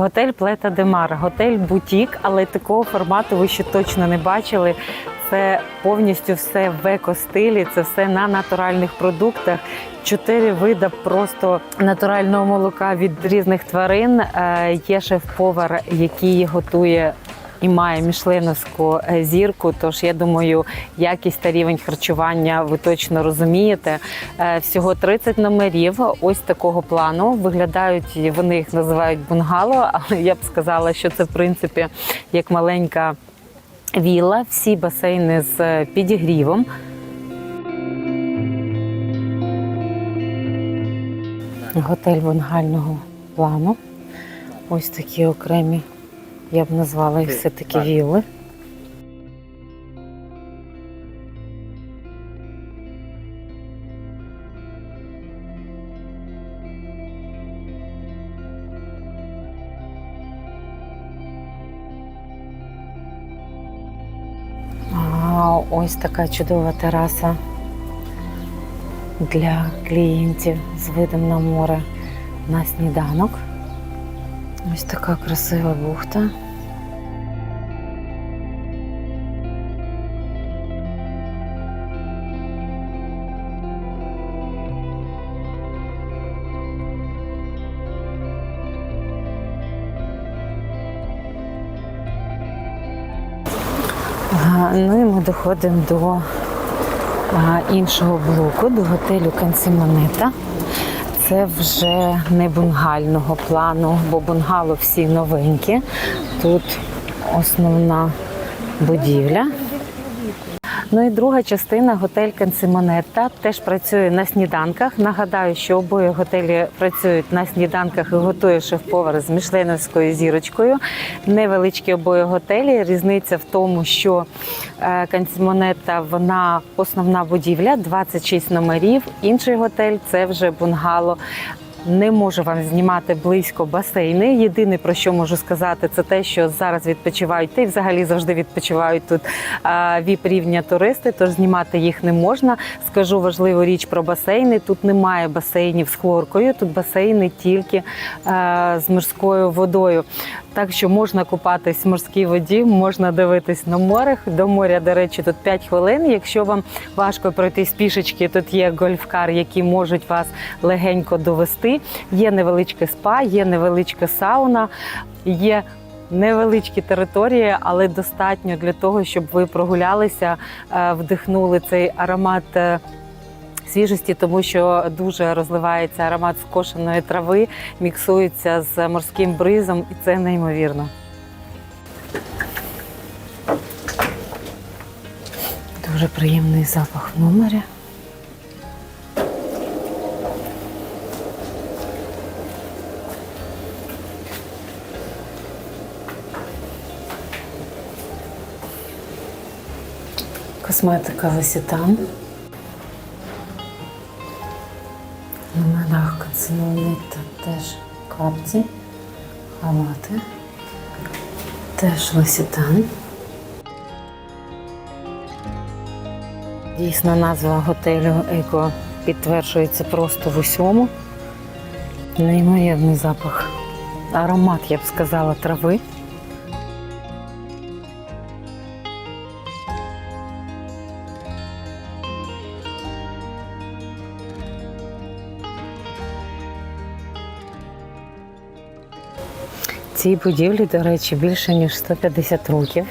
Готель Плета Демар, готель бутік, але такого формату ви ще точно не бачили. Це повністю все в еко-стилі, це все на натуральних продуктах. Чотири види просто натурального молока від різних тварин. Е, Є шеф-повар, який готує і має мішленовську е, зірку. Тож я думаю, якість та рівень харчування ви точно розумієте. Е, Всього 30 номерів. Ось такого плану. Виглядають вони їх називають бунгало, але я б сказала, що це в принципі як маленька вілла. Всі басейни з е, підігрівом. Готель бунгального плану. Ось такі окремі, я б назвала їх все-таки вілли. А ось така чудова тераса для клієнтів з видом на море на сніданок. Ось така красива бухта. Ну і ми доходимо до іншого блоку, до готелю Кансімонета. Це вже не бунгального плану, бо бунгало всі новенькі. Тут основна будівля. Ну і друга частина готель Кансимонета теж працює на сніданках. Нагадаю, що обоє готелі працюють на сніданках і готує шеф-повар з мішленовською зірочкою. Невеличкі обоє готелі. Різниця в тому, що е, вона основна будівля, 26 номерів. Інший готель це вже бунгало. Не можу вам знімати близько басейни. Єдине про що можу сказати, це те, що зараз відпочивають та й взагалі завжди відпочивають тут віп рівня туристи, тож знімати їх не можна. Скажу важливу річ про басейни. Тут немає басейнів з хлоркою, тут басейни тільки з морською водою. Так що можна купатись в морській воді, можна дивитись на море. До моря, до речі, тут 5 хвилин. Якщо вам важко пройти з пішечки, тут є гольфкар, які можуть вас легенько довести. Є невеличке спа, є невеличка сауна, є невеличкі території, але достатньо для того, щоб ви прогулялися, е, вдихнули цей аромат. Свіжості, тому що дуже розливається аромат скошеної трави, міксується з морським бризом, і це неймовірно. Дуже приємний запах в номері. Косметика Весітан. Номерах тут теж капці, халати, теж Лосітан. Дійсно, назва готелю Еко підтверджується просто в усьому. Неймовірний запах. Аромат, я б сказала, трави. Цій будівлі, до речі, більше ніж 150 років,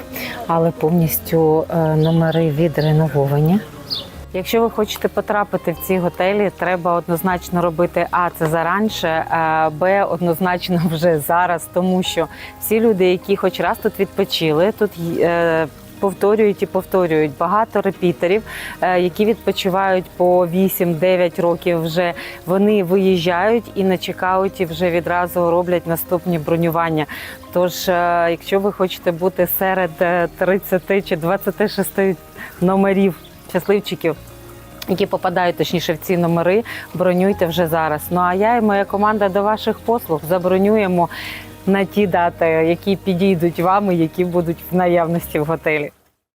але повністю е, номери відренововані. Якщо ви хочете потрапити в ці готелі, треба однозначно робити А це заранше, а, Б однозначно вже зараз, тому що всі люди, які хоч раз тут відпочили, тут е, повторюють і повторюють багато репітерів, е, які відпочивають по 8-9 років. Вже вони виїжджають і на чекауті вже відразу роблять наступні бронювання. Тож, е, якщо ви хочете бути серед е, 30 чи 26 номерів щасливчиків. Які попадають точніше в ці номери, бронюйте вже зараз. Ну а я і моя команда до ваших послуг забронюємо на ті дати, які підійдуть вам і які будуть в наявності в готелі.